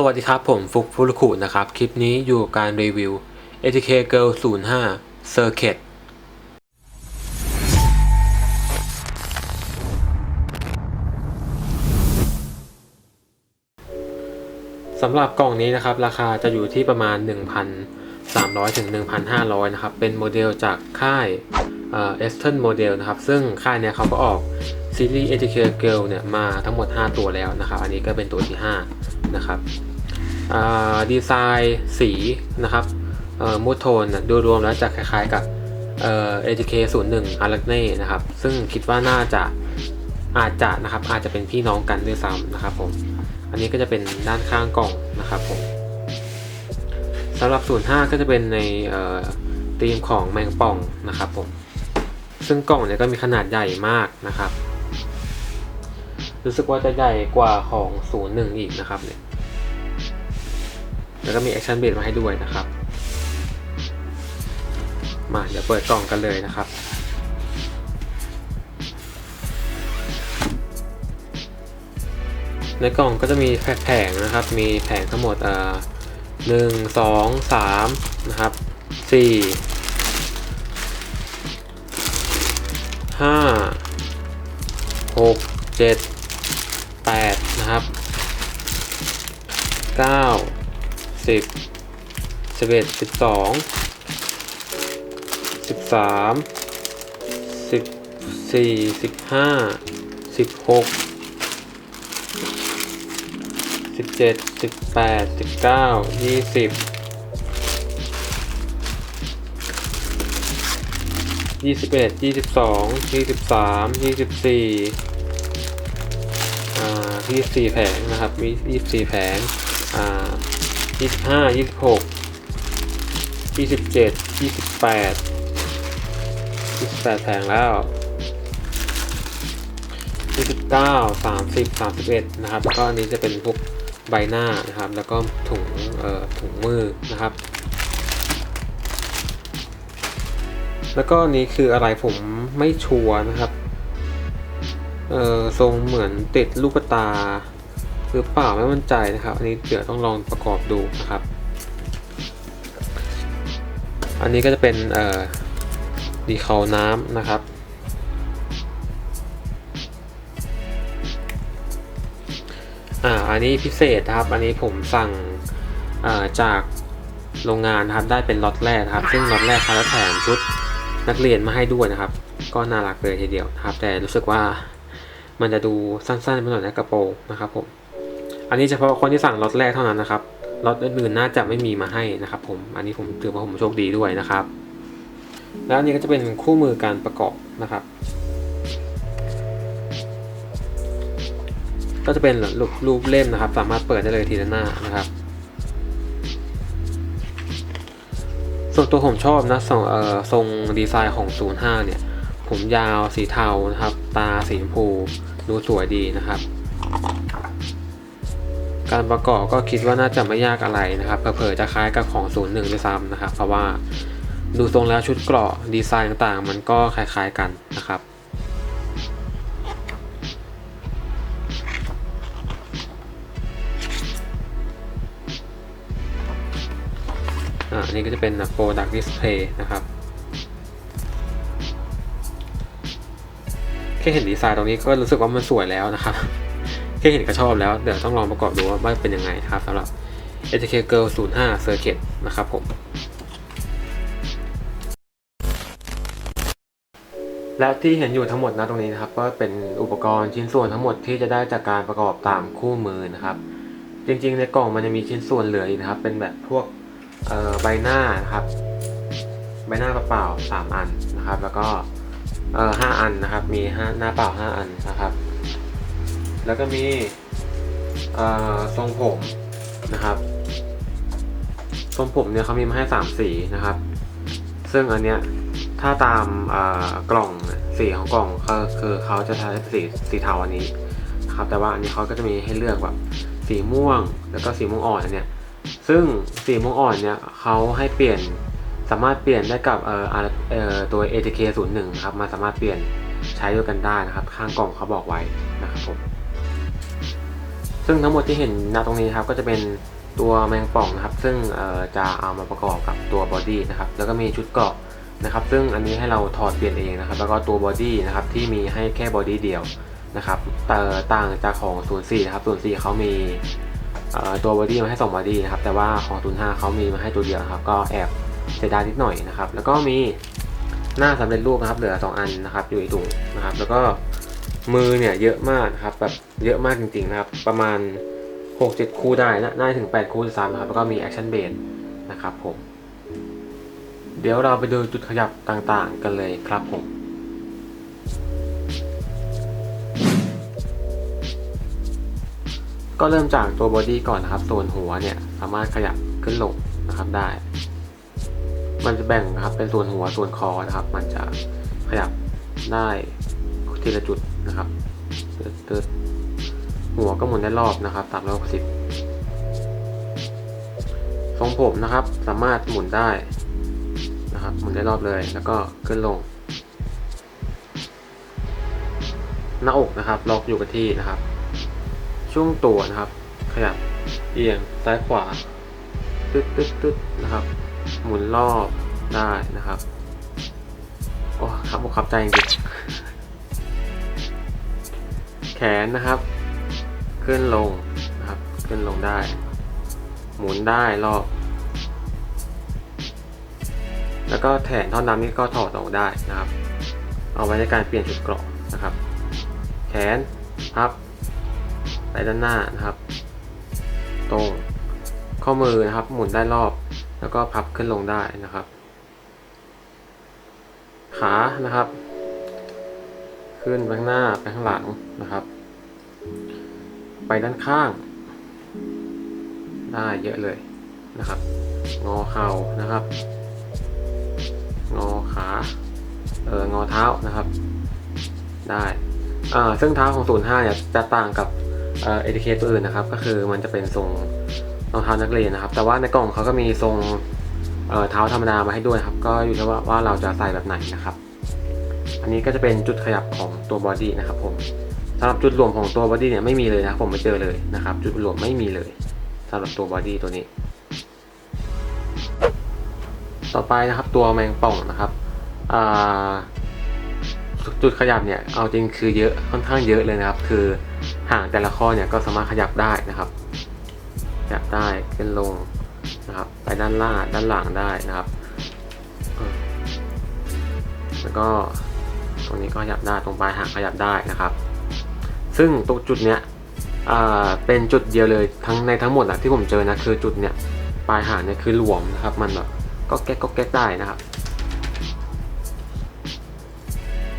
สวัสดีครับ ผมฟุกฟุรุคุนะครับ คลิปนี้อยู่การรีวิว ATK Girl 05 Circuit สำหรับกล่องนี้นะครับ ราคาจะอยู่ที่ประมาณ 1,300 ถึง 1,500 นะครับ เป็นโมเดลจากค่ายเอ่อ Eastern Model นะครับ ซึ่งค่ายเนี้ยเขาก็ออกซีรีส์ ATK Girl เนี่ยมาทั้งหมด 5 ตัวแล้วนะครับ อันนี้ก็เป็นตัวที่ 5 นะครับ ดีไซน์สีนะครับมูทโทนดยรวมแล้วจะคล้ายๆกับเอ่อ ATK 01 a r a g n e นะครับ ซึ่งคิดว่าน่าจะอาจจะนะครับอาจจะเป็นพี่น้องกันด้วยซ้ำนะครับผมอันนี้ก็จะเป็นด้านข้างกล่องนะครับผมสำหรับ 05 ก็จะเป็นในธีมของแมงป่องนะครับผมซึ่งกล่องเนี่ยก็มีขนาดใหญ่มากนะครับ รู้สึกว่าจะใหญ่กว่าของ 01 อีกนะครับเนี่ย แล้วก็มีแอคชั่นเบรมาให้ด้วยนะครับ มาเดี๋ยวเปิดกล่องกันเลยนะครับ ในกล่องก็จะมีแผงนะครับ มีแผงทั้งหมดเอ่อหนึ่งสองสามนะครับสี่ห้าหกเจ็ดแปดนะครับเก้า สิบสิบเอ็ดสิบสองสิบสามสิบสี่สิบห้าสิบหกสิบเจ็ดสิบแปดสิบเก้ายี่สิบยี่สิบเอ็ดยี่สิบสองยี่สิบสามยี่สิบสี่อ่ายี่สิบสี่แผงนะครับมียี่สิบสี่แผงอ่า ยี่สิบห้ายี่สิบหกยี่สิบเจ็ดยี่สิบแปดยี่สิบแปดแผงแล้ว29 30 31นะครับแล้วก็อันนี้จะเป็นพวกใบหน้านะครับ แล้วก็ถุงเอ่อถุงมือนะครับ แล้วก็นนี้คืออะไรผมไม่ชัวร์นะครับ เอ่อทรงเหมือนติดลูกตา หรือเปล่าไม่มั่นใจนะครับ อันนี้เดี๋ยวต้องลองประกอบดูนะครับ อันนี้ก็จะเป็นเอ่อดีเขาน้ำนะครับอ่าอันนี้พิเศษนะครับ อันนี้ผมสั่งาจากโรงงานนะครับได้เป็นล็อตแรกครับ ซึ่งล็อตแรกเขาจะแถมชุดนักเรียนมาให้ด้วยนะครับ ก็น่ารักเลยทีเดียวนะครับ แต่รู้สึกว่ามันจะดูสั้นๆไปหน่อยนะกระโปรงนะครับผม อันนี้เฉพาะคนที่สั่งล็อตแรกเท่านั้นนะครับล็อตอื่นๆน่าจะไม่มีมาให้นะครับ ผม อันนี้ผมถือว่าผมโชคดีด้วยนะครับ แล้วอันนี้ก็จะเป็นคู่มือการประกอบนะครับ ก็จะเป็นรูปรูปเล่มนะครับ สามารถเปิดได้เลยทีละหน้านะครับ ส่วนตัวผมชอบนะทรงเอ่อทรงดีไซน์ของ 05 เนี่ย ผมยาวสีเทานะครับ ตาสีชมพูดูสวยดีนะครับ การประกอบก็คิดว่าน่าจะไม่ยากอะไรนะครับเผลอๆจะคล้ายกับของ 01ด้วยซ้ำนะครับ เพราะว่าดูทรงแล้วชุดเกราะดีไซน์ต่างๆ มันก็คล้ายๆกันนะครับอันนี้ก็จะเป็น Product Display นะครับ แค่เห็นดีไซน์ตรงนี้ก็รู้สึกว่ามันสวยแล้วนะครับ แค่เห็นก็ชอบแล้ว เดี๋ยวต้องลองประกอบดูว่าเป็นยังไงครับสำหรับ ATK Girl 05 Circuit นะครับผม และที่เห็นอยู่ทั้งหมดนะตรงนี้นะครับ ก็เป็นอุปกรณ์ชิ้นส่วนทั้งหมดที่จะได้จากการประกอบตามคู่มือนะครับ จริงๆ ในกล่องมันจะมีชิ้นส่วนเหลืออีกนะครับ เป็นแบบพวกใบหน้านะครับ ใบหน้าเปล่าๆสามอันนะครับ แล้วก็ห้าอันนะครับ มีห้าหน้าเปล่าห้าอันนะครับ แล้วก็มีทรงผมนะครับ ทรงผมเนี่ยเขามีมาให้สามสีนะครับ ซึ่งอันเนี้ยถ้าตามกล่องสีของกล่องก็คือเขาจะใช้สีสีเทาอันนี้นะครับ แต่ว่าอันนี้เขาก็จะมีให้เลือกแบบสีม่วงแล้วก็สีม่วงอ่อนอันเนี้ยซึ่งสีม่วงอ่อนเนี่ยเขาให้เปลี่ยนสามารถเปลี่ยนได้กับเอ่ออ่าเอ่อตัว ATK 0 1 ครับมาสามารถเปลี่ยนใช้ด้วยกันได้นะครับ ข้างกล่องเขาบอกไว้นะครับผม ซึ่งทั้งหมดที่เห็นณตรงนี้ครับก็จะเป็นตัวแมงป่องนะครับ ซึ่งจะเอามาประกอบกับตัวบอดี้นะครับแล้วก็มีชุดเกราะนะครับ ซึ่งอันนี้ให้เราถอดเปลี่ยนเองนะครับ แล้วก็ตัวบอดี้นะครับที่มีให้แค่บอดี้เดียวนะครับต่ต่างจากของ 04 นะครับ 04 เขามีเอ่อตัวบอดี้มาให้2บอดี้นะครับ แต่ว่าของ 05 เขามีมาให้ตัวเดียวนะครับ ก็แอบเสียดายนิดหน่อยนะครับ แล้วก็มีหน้าสำเร็จรูปนะครับ เหลือ 2 อันนะครับ อยู่ในถุงนะครับ แล้วก็ มือเนี่ยเยอะมากครับแบบเยอะมากจริงๆนะครับ ประมาณ 6-7 คู่ได้นะได้ถึง 8 คู่ซ้ำนะครับแล้วก็มีแอคชั่นเบสนะครับผม เดี๋ยวเราไปดูจุดขยับต่างๆกันเลยครับผมก็เริ่มจากตัวบอดี้ก่อนนะครับ ส่วนหัวเนี่ยสามารถขยับขึ้นลงนะครับได้ มันจะแบ่งนะครับเป็นส่วนหัวส่วนคอนะครับ มันจะขยับได้ ทีละจุดนะครับตึ๊ดหัวก็หมุนได้รอบนะครับสามร้อยหกสิบทรงผมนะครับ สามารถหมุนได้นะครับ หมุนได้รอบเลยแล้วก็ขึ้นลง หน้าอกนะครับ ล็อกอยู่กับที่นะครับ ช่วงตัวนะครับ ขยับเอียงซ้ายขวาตึ๊ดตึ๊ดตึ๊ดนะครับ หมุนรอบได้นะครับ โอ้ครับอกขับใจจริง แขนนะครับ ขึ้นลงนะครับ ขึ้นลงได้ หมุนได้รอบ แล้วก็แถนท่อนดำนี่ก็ถอดออกได้นะครับ เอาไว้ในการเปลี่ยนชุดเกราะนะครับ แขนพับไปด้านหน้านะครับ ตรงข้อมือนะครับ หมุนได้รอบ แล้วก็พับขึ้นลงได้นะครับ ขานะครับ ขึ้นไปข้างหน้าไปข้างหลังนะครับ ไปด้านข้าง ได้เยอะเลยนะครับ งอเข่านะครับ งอขาเอองอเท้านะครับ ได้อ่าซึ่งเท้าของ 05 เนี่ยจะต่างกับเอเอทีเคตัวอื่นนะครับ ก็คือมันจะเป็นทรงรองเท้านักเรียนนะครับ แต่ว่าในกล่องเขาก็มีทรงเท้าธรรมดามาให้ด้วยครับ ก็อยู่ที่ว่าว่าเราจะใส่แบบไหนนะครับ นนี้ก็จะเป็นจุดขยับของตัวบอดี้นะครับผมสำหรับจุดรวมของตัวบอดี้เนี่ยไม่มีเลยนะผมไม่เจอเลยนะครับ จุดรวมไม่มีเลยสำหรับตัวบอดี้ตัวนี้ ต่อไปนะครับตัวแมงป่องนะครับจุดขยับเนี่ยเอาจริงคือเยอะค่อนข้างเยอะเลยนะครับ คือห่างแต่ละข้อเนี่ยก็สามารถขยับได้นะครับขยับได้ขึ้นลงนะครับ ไปด้านล่างด้านหลังได้นะครับแล้วก็ ตรงนี้ก็ขยับได้ตรงปลายหางขยับได้นะครับ ซึ่งตรงจุดเนี้ยเป็นจุดเดียวเลยทั้งในทั้งหมดอะที่ผมเจอนะคือจุดเนี้ยปลายหางเนี่ยคือหลวมนะครับ มันแบบก็แก๊กก็แก๊กได้นะครับ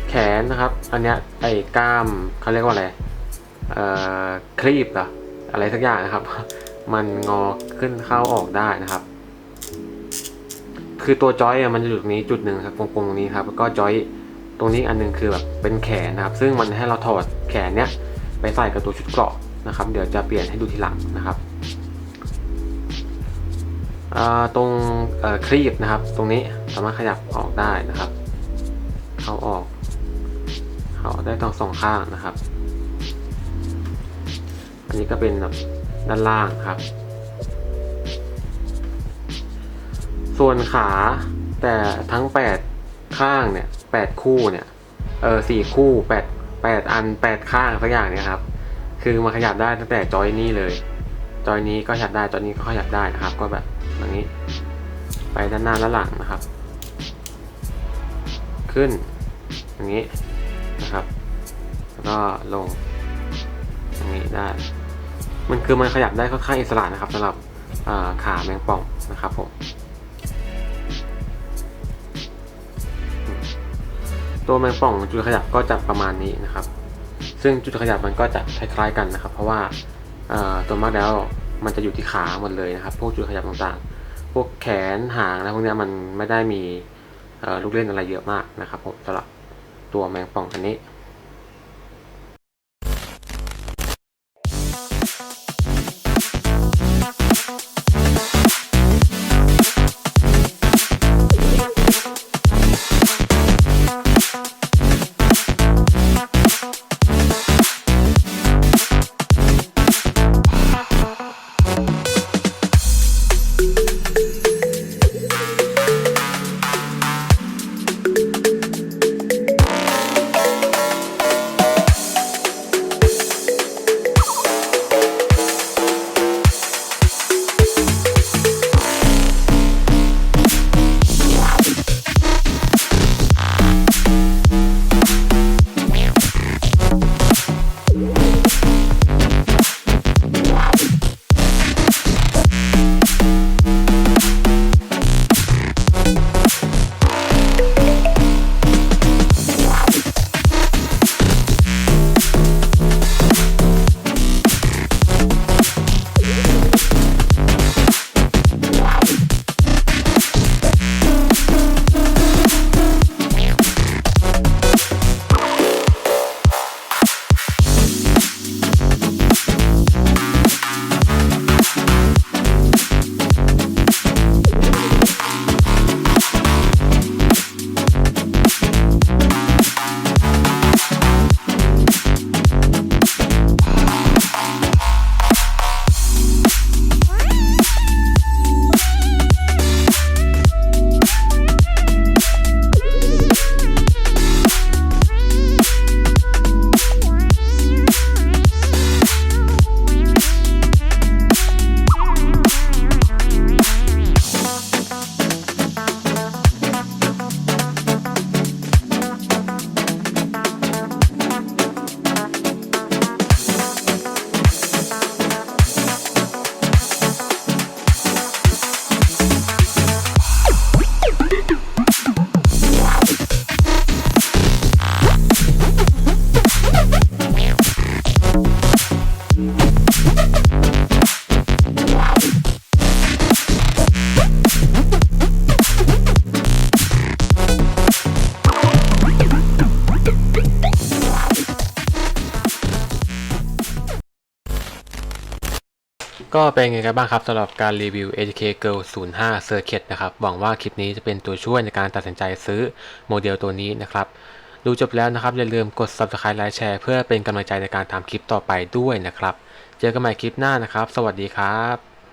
แขนนะครับ อันเนี้ยไอ้กล้ามเขาเรียกว่าอะไรเอ่อคลีบเหรออะไรสักอย่างนะครับ มันงอขึ้นเข้าออกได้นะครับ คือตัวจอยอะมันจะอยู่ตรงนี้จุดหนึ่งครับกลมๆตรงนี้ครับแล้วก็จอย ตรงนี้อันหนึงคือแบบเป็นแขนนะครับ ซึ่งมันให้เราถอดแขนเนี้ยไปใส่กับตัวชุดเกราะนะครับ เดี๋ยวจะเปลี่ยนให้ดูทีหลังนะครับตรงคลีบนะครับ ตรงนี้สามารถขยับออกได้นะครับ เข้าออกเขาได้ทั้งสองข้างนะครับ อันนี้ก็เป็นแบบด้านล่างครับ ส่วนขาแต่ทั้ง 8 ข้างเนี่ย 8คู่เนี่ย เออสี่คู่8 8อัน8ข้างสักอย่างเนี่ยครับ คือมันขยับได้ตั้งแต่จอยนี้เลย จอยนี้ก็ขยับได้ จอยนี้ก็ขยับได้นะครับ ก็แบบอย่างนี้ ไปด้านหน้าและหลังนะครับ ขึ้น อย่างนี้นะครับ แล้วก็ลงตรงนี้ได้ มันคือมันขยับได้ค่อนข้างอิสระนะครับสำหรับขาแมงป่องนะครับผม ตัวแมงป่องจุดขยับก็จะประมาณนี้นะครับ ซึ่งจุดขยับมันก็จะคล้ายๆกันนะครับ เพราะว่าตัวมากแล้วมันจะอยู่ที่ขาหมดเลยนะครับ พวกจุดขยับต่างๆ พวกแขนหางอะไรพวกเนี้ยมันไม่ได้มีลูกเล่นอะไรเยอะมากนะครับผมสำหรับตัวแมงป่องอันนี้ ก็เป็นไงกันบ้างครับสำหรับการรีวิว ATK Girl 05 Circuit นะครับหวังว่าคลิปนี้จะเป็นตัวช่วยในการตัดสินใจซื้อโมเดลตัวนี้นะครับ ดูจบแล้วนะครับ อย่าลืมกด Subscribe ไลค์แชร์เพื่อเป็นกำลังใจในการทำคลิปต่อไปด้วยนะครับ เจอกันใหม่คลิปหน้านะครับ สวัสดีครับ